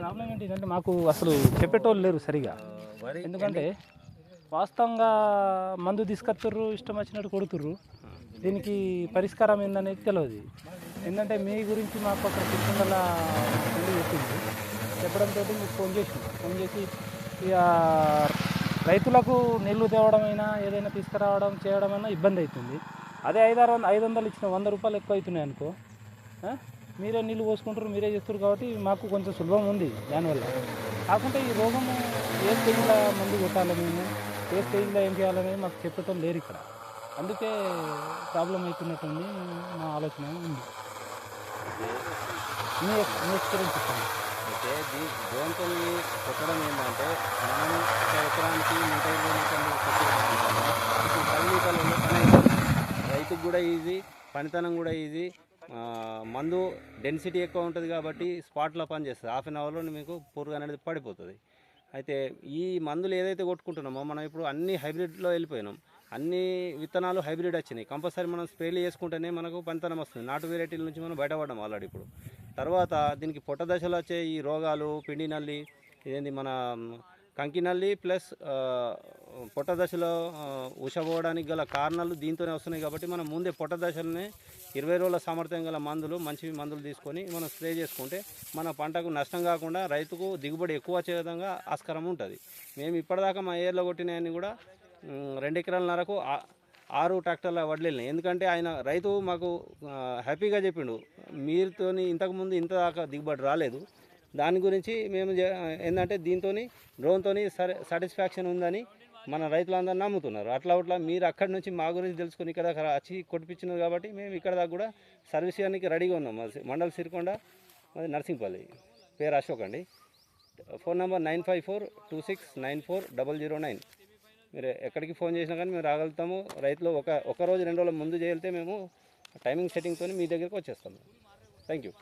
Problem ఏంటి అంటే మాకు అసలు చెప్పేటోళ్ళు లేరు సరిగా. ఎందుకంటే వాస్తవంగా మందు తీసుకొస్తుర్రు ఇష్టం వచ్చినట్టు కొడుతుర్రు. దీనికి పరిష్కారం ఏందనేది తెలియదు ఏంటంటే మీ గురించి మాకు అక్కడ వెళ్ళి చెప్పింది. చెప్పడంతో మీకు ఫోన్ చేసి ఫోన్ చేసి ఇక రైతులకు నీళ్ళు తేవడమైనా ఏదైనా తీసుకురావడం చేయడం అయినా ఇబ్బంది అవుతుంది. అదే ఐదారు ఐదు వందలు ఇచ్చిన వంద రూపాయలు ఎక్కువ అవుతున్నాయి అనుకో? మీరే నీళ్ళు పోసుకుంటారు మీరే చేస్తారు కాబట్టి మాకు కొంచెం సులభం ఉంది దానివల్ల. కాకుంటే ఈ రోగం ఏ స్టేజ్లో మందు కొట్టాలి మేము ఏ స్టేజ్లో ఏం చేయాలనేది మాకు చెప్పటం లేరు ఇక్కడ. అందుకే ప్రాబ్లం అవుతున్నట్టుంది మా ఆలోచన ఉంది. మీ మీ ఎక్స్పీరియన్స్ చెప్పండి. అయితే దీ కొట్టడం ఏంటంటే మనం ఒక ఎకరానికి నూట ఇరవై లీటర్లు రైతుకు కూడా ఈజీ పనితనం కూడా ఈజీ మందు డెన్సిటీ ఎక్కువ ఉంటుంది కాబట్టి స్పాట్లో పనిచేస్తుంది హాఫ్ అన్ అవర్లో మీకు పురుగు అనేది పడిపోతుంది. అయితే ఈ మందులు ఏదైతే కొట్టుకుంటున్నామో మనం ఇప్పుడు అన్ని హైబ్రిడ్లో వెళ్ళిపోయినాం. అన్ని విత్తనాలు హైబ్రిడ్ వచ్చినాయి. కంపల్సరీ మనం స్ప్రేలు చేసుకుంటేనే మనకు పనితనం వస్తుంది. నాటు వెరైటీల నుంచి మనం బయటపడడం ఆల్రెడీ ఇప్పుడు. తర్వాత దీనికి పొట్ట దశలో వచ్చే ఈ రోగాలు పిండి నల్లి ఇదేంటి మన కంకి నల్లి ప్లస్ పొట్ట దశలో ఆ, ఉషపోవడానికి గల కారణాలు దీంతోనే వస్తున్నాయి కాబట్టి మనం ముందే పొట్ట దశలోనే ఇరవై రోజుల సామర్థ్యం గల మందులు మంచి మందులు తీసుకొని మనం స్ప్రే చేసుకుంటే మన పంటకు నష్టం కాకుండా రైతుకు దిగుబడి ఎక్కువ వచ్చే విధంగా ఆస్కారం ఉంటుంది. మేము ఇప్పటిదాకా మా ఏర్లో కొట్టినవన్నీ కూడా రెండు ఎకరాలన్నరకు ఆరు ట్రాక్టర్ల వడ్లు ఎందుకంటే ఆయన రైతు మాకు హ్యాపీగా చెప్పిండు మీరుతోని ఇంతకుముందు ఇంత దాకా దిగుబడి రాలేదు. దాని గురించి మేము ఏంటంటే దీంతో డ్రోన్తో సరే సాటిస్ఫాక్షన్ ఉందని మన రైతులందరూ నమ్ముతున్నారు. అట్లా అట్లా మీరు అక్కడి నుంచి మా గురించి తెలుసుకుని ఇక్కడ వచ్చి కొట్టిపించినారు కాబట్టి మేము ఇక్కడ దాకా కూడా సర్వీస్ చేయడానికి రెడీగా ఉన్నాం. మాది మండల్ సిరికొండ మాది నర్సింగ్పల్లి పేరు అశోక్ అండి. Phone number nine five four two six nine four double zero nine. మీరు ఎక్కడికి ఫోన్ చేసినా కానీ మేము రాగలుగుతాము. రైతులు ఒక ఒక రోజు రెండు రోజుల ముందు చేయితే మేము టైమింగ్ సెట్టింగ్తో మీ దగ్గరికి వచ్చేస్తాము థ్యాంక్ యూ.